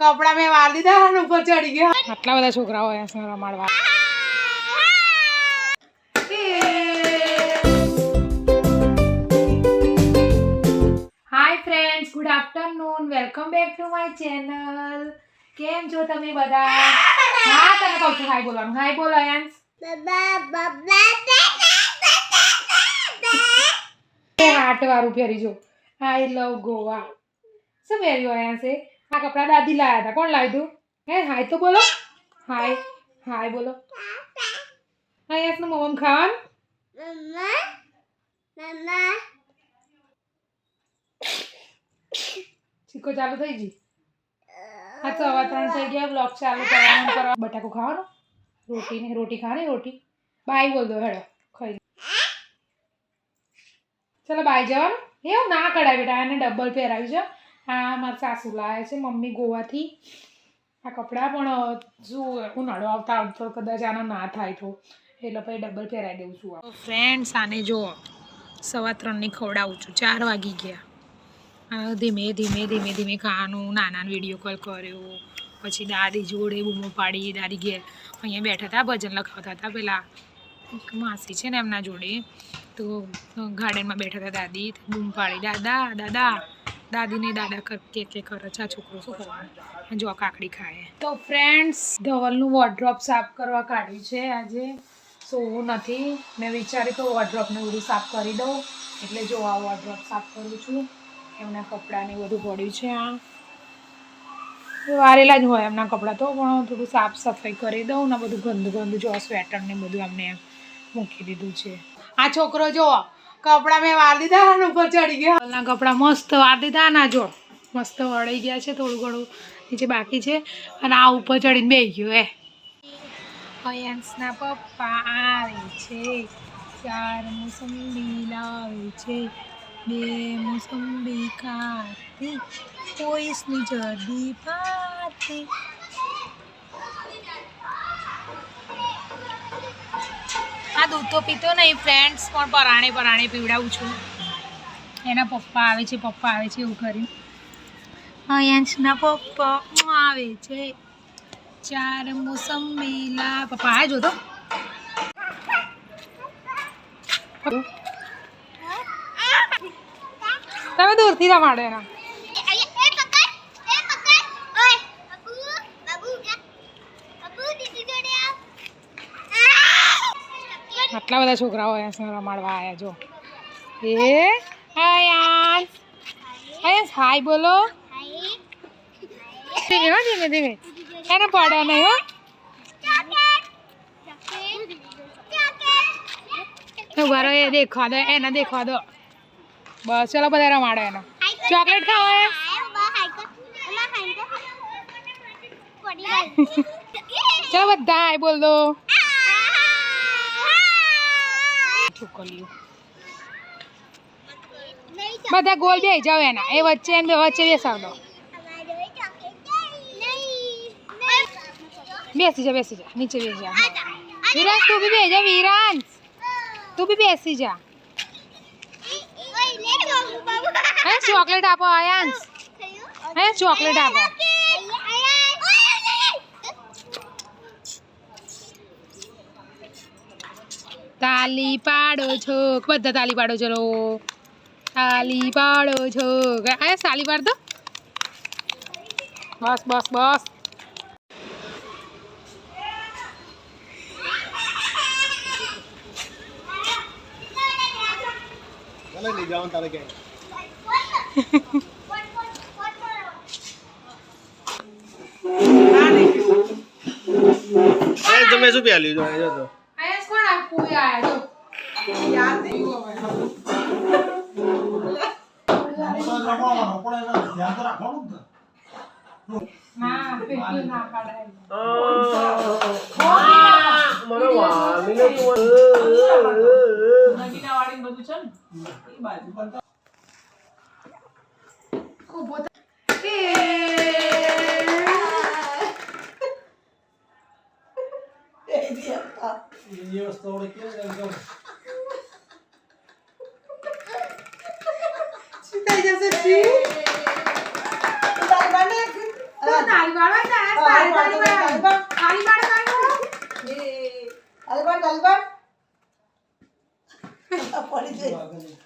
કપડા મેં વાર દીધા અને ઉપર ચડી ગયા આટલા બધા છોકરાઓ અહીંયા છે રમાડવા. Hi friends good afternoon welcome back to my channel કેમ છો તમે બધા? હા તને કહું છું હાય બોલવાનું. હાય બોલો યાન્સ એ હાટ વાળું પહેરી જો. આઈ લવ ગોવા શું પહેર્યું અહીંયા છે આ કપડાં દાદી લાવ્યા હતા. કોણ લાવ્યું તું? હે હાય તો બોલો. હાય હાય બોલો. અહીંયા નું મમ્મ ખાવાનું? ચીકો ચાલુ થઈ ગઈ? હા તો હવે ત્રણ થઈ ગયા બ્લોક ચાલુ કરવાનું કરવા બટાકો ખાવાનું? રોટી ને રોટી ખાવાની રોટી? બાય બોલ દો હેડો ખાઈ ચાલો ચલો બાય જવાનું. એવું ના કઢાય બેટા એને ડબલ પહેરાવી છે. આ મારા સાસુ લાવે છે મમ્મી ગોવાથી. આ કપડાં પણ શું ઉનાળો આવતા આવતો કદાચ આનો ના થાય તો. એટલે પછી ડબલ પહેરાવી દઉં છું. ફ્રેન્ડ્સ આને જો, સવા ત્રણની ખવડાવું છું. ચાર વાગી ગયા. ધીમે ધીમે ધીમે ધીમે ખાવાનું નાના વીડિયો કોલ કર્યો. પછી દાદી જોડે બૂમો પાડી, દાદી ઘેર. અહીંયા બેઠા હતા, ભજન લખાવતા હતા પેલા. માસી છે ને એમના જોડે. તો ગાર્ડનમાં બેઠા હતા દાદી. બૂમ પાડી, દાદા દાદા દાદીને દાદા કર કે કે કરે છે, આ છોકરો શું કરવાનું જો કાકડી ખાય. તો ફ્રેન્ડ્સ ધવલનું વોર્ડ્રોપ સાફ કરવા કાઢ્યું છે આજે. સોવું નથી. મેં વિચાર્યું કે વોર્ડ્રોપને બધું સાફ કરી દઉં. એટલે જો આ વોર્ડ્રોપ સાફ કરું છું. એમના કપડાને બધું પડ્યું છે આ. વારેલા જ હોય એમના કપડાં તો, પણ થોડું સાફ સફાઈ કરી દઉં ને બધું ગંદુ ગંદુ જો સ્વેટર ને બધું અમને મૂકી દીધું છે. આ છોકરો જો કપડાં મેં વાર દીધા અને ઉપર ચડી ગયા. કપડાં મસ્ત વાર દીધા ના જો મસ્ત વળાઈ ગયા છે થોડું ઘણું નીચે બાકી છે. અને આ ઉપર ચડીને બે ગયું એ અયાંશના પપ્પા આવે છે ચાર મોસંબી લાવે છે બે મોસંબી ખાતી પોઈસની જડી પાતી આ દૂધ તો પીતો નહીં ફ્રેન્ડ્સ પણ પરાણે પરાણે પીવડાવું છું. એના પપ્પા આવે છે, પપ્પા આવે છે એવું કરી અયાંશના પપ્પા આવે છે. ચાર મોસંબી પપ્પા, આ જો તો તમે દૂરથી રમાડો એના. આટલા બધા છોકરાઓ અહીંયા રમાડવા આવ્યા જો. એ હાય હાય. બોલો. ધીમે હો ધીમે ધીમે એને પડે નહીં હો? ઊભા રહો એ દેખવા દો એને દેખવા દો. બસ ચલો બધા રમાડો એનો. ચોકલેટ ખાવો હે ચલો બધા હાય બોલ દો. છોકરીઓ બધા ગોલ બે જાવ એના. એ વચ્ચે એને વચ્ચે બેસાવ દો. બેસી જા બેસી જા. નીચે બેસી જા. વિરાંશ તું બી બેસી જા વિરાંશ તું બી બેસી જા. હે, ચોકલેટ આપો આયાંશ હે, ચોકલેટ આપો. તાલી પાડો છો બધા તાલી પાડો ચલો તાલી પાડો છો આ સાલી પાડ દો બસ બસ બસ ચાલે લઈ જવાનું તારે ક્યાંય અરે તમે શું પ્યાલ્યું જો જો તો આયાંશ કોણ આ કોઈ આયા જો યાદ નહીં ના પેટી ના પાડાય મને વામીને ઊભો થા- છી થઈ જશે છી તાળી પાડો ને તાળી તાળી પાડો તાળી પાડો તાળી પાડો અલબટ અલબટ પડી જઈ ધમ ધમ યાર સમય અરે ધર એ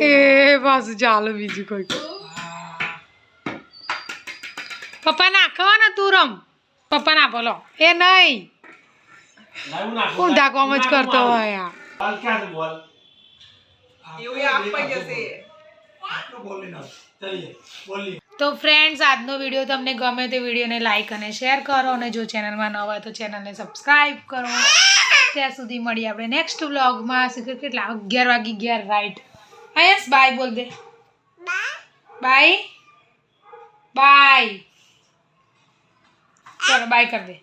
એ પાછું ચાલો બીજું કોઈ પપ્પા નાખો ને તું રમ. પપ્પા ના બોલો. એ નહીં. ઊંધા કોમ જ કરતો હોય તો ફ્રેન્ડ્સ આજનો વીડિયો તમને ગમે તે વિડીયોને લાઈક અને શેર કરો અને જો ચેનલમાં ન હોય તો ચેનલને સબસ્ક્રાઈબ કરો. ત્યાં સુધી મળીએ આપણે નેક્સ્ટ વ્લોગમાં કેટલા? અગિયાર વાગી ગયા રાઈટ આયસ બાય બોલ દે બાય બાય ચલો બાય કર દે.